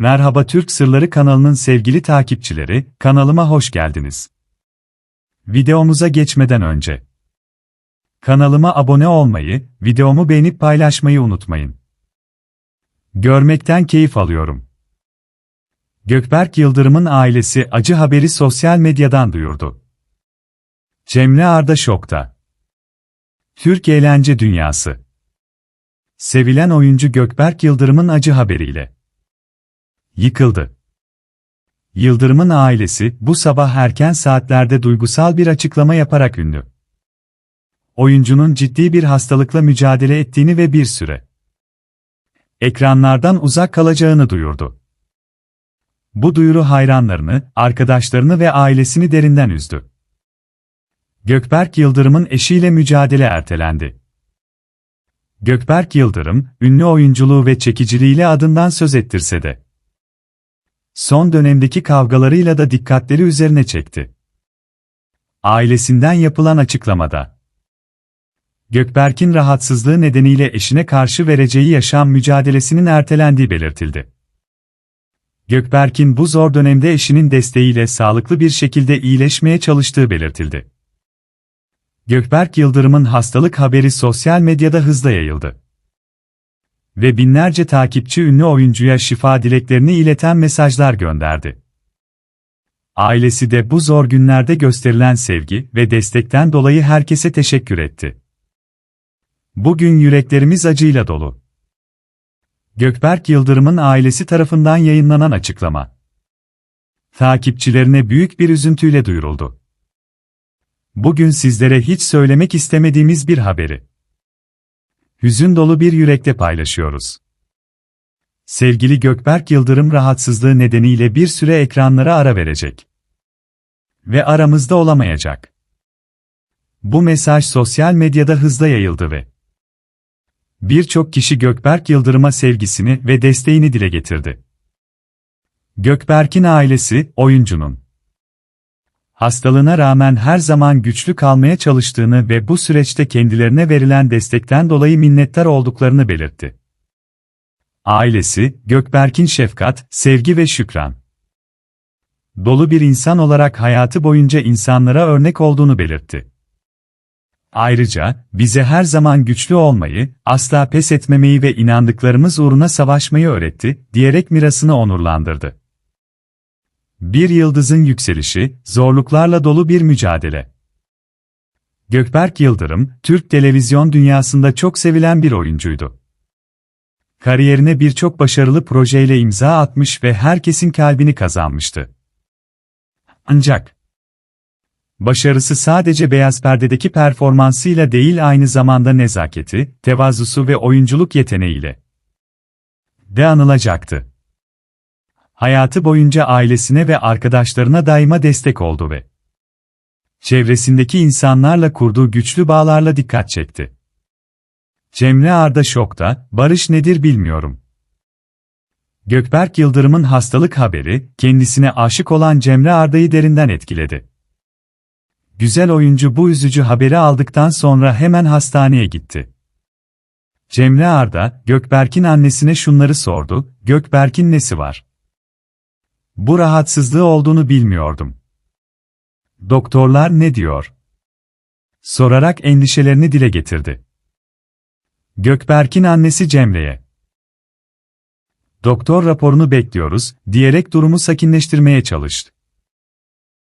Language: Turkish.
Merhaba Türk Sırları kanalının sevgili takipçileri, kanalıma hoş geldiniz. Videomuza geçmeden önce kanalıma abone olmayı, videomu beğenip paylaşmayı unutmayın. Görmekten keyif alıyorum. Gökberk Yıldırım'ın ailesi acı haberi sosyal medyadan duyurdu. Cemre Arda şokta. Türk eğlence dünyası. Sevilen oyuncu Gökberk Yıldırım'ın acı haberiyle yıkıldı. Yıldırım'ın ailesi bu sabah erken saatlerde duygusal bir açıklama yaparak ünlü. Oyuncunun ciddi bir hastalıkla mücadele ettiğini ve bir süre ekranlardan uzak kalacağını duyurdu. Bu duyuru hayranlarını, arkadaşlarını ve ailesini derinden üzdü. Gökberk Yıldırım'ın eşiyle mücadele ertelendi. Gökberk Yıldırım, ünlü oyunculuğu ve çekiciliğiyle adından söz ettirse de, son dönemdeki kavgalarıyla da dikkatleri üzerine çekti. Ailesinden yapılan açıklamada, Gökberk'in rahatsızlığı nedeniyle eşine karşı vereceği yaşam mücadelesinin ertelendiği belirtildi. Gökberk'in bu zor dönemde eşinin desteğiyle sağlıklı bir şekilde iyileşmeye çalıştığı belirtildi. Gökberk Yıldırım'ın hastalık haberi sosyal medyada hızla yayıldı. Ve binlerce takipçi ünlü oyuncuya şifa dileklerini ileten mesajlar gönderdi. Ailesi de bu zor günlerde gösterilen sevgi ve destekten dolayı herkese teşekkür etti. Bugün yüreklerimiz acıyla dolu. Gökberk Yıldırım'ın ailesi tarafından yayınlanan açıklama. Takipçilerine büyük bir üzüntüyle duyuruldu. Bugün sizlere hiç söylemek istemediğimiz bir haberi. Hüzün dolu bir yürekle paylaşıyoruz. Sevgili Gökberk Yıldırım rahatsızlığı nedeniyle bir süre ekranlara ara verecek. Ve aramızda olamayacak. Bu mesaj sosyal medyada hızla yayıldı ve birçok kişi Gökberk Yıldırım'a sevgisini ve desteğini dile getirdi. Gökberk'in ailesi, oyuncunun hastalığına rağmen her zaman güçlü kalmaya çalıştığını ve bu süreçte kendilerine verilen destekten dolayı minnettar olduklarını belirtti. Ailesi, Gökberk'in şefkat, sevgi ve şükran dolu bir insan olarak hayatı boyunca insanlara örnek olduğunu belirtti. Ayrıca, bize her zaman güçlü olmayı, asla pes etmemeyi ve inandıklarımız uğruna savaşmayı öğretti, diyerek mirasını onurlandırdı. Bir yıldızın yükselişi, zorluklarla dolu bir mücadele. Gökberk Yıldırım, Türk televizyon dünyasında çok sevilen bir oyuncuydu. Kariyerine birçok başarılı projeyle imza atmış ve herkesin kalbini kazanmıştı. Ancak, başarısı sadece beyaz perdedeki performansıyla değil aynı zamanda nezaketi, tevazusu ve oyunculuk yeteneğiyle de anılacaktı. Hayatı boyunca ailesine ve arkadaşlarına daima destek oldu ve çevresindeki insanlarla kurduğu güçlü bağlarla dikkat çekti. Cemre Arda şokta, barış nedir bilmiyorum. Gökberk Yıldırım'ın hastalık haberi, kendisine aşık olan Cemre Arda'yı derinden etkiledi. Güzel oyuncu bu üzücü haberi aldıktan sonra hemen hastaneye gitti. Cemre Arda, Gökberk'in annesine şunları sordu, Gökberk'in nesi var? Bu rahatsızlığı olduğunu bilmiyordum. Doktorlar ne diyor? Sorarak endişelerini dile getirdi. Gökberk'in annesi Cemre'ye. Doktor raporunu bekliyoruz, diyerek durumu sakinleştirmeye çalıştı.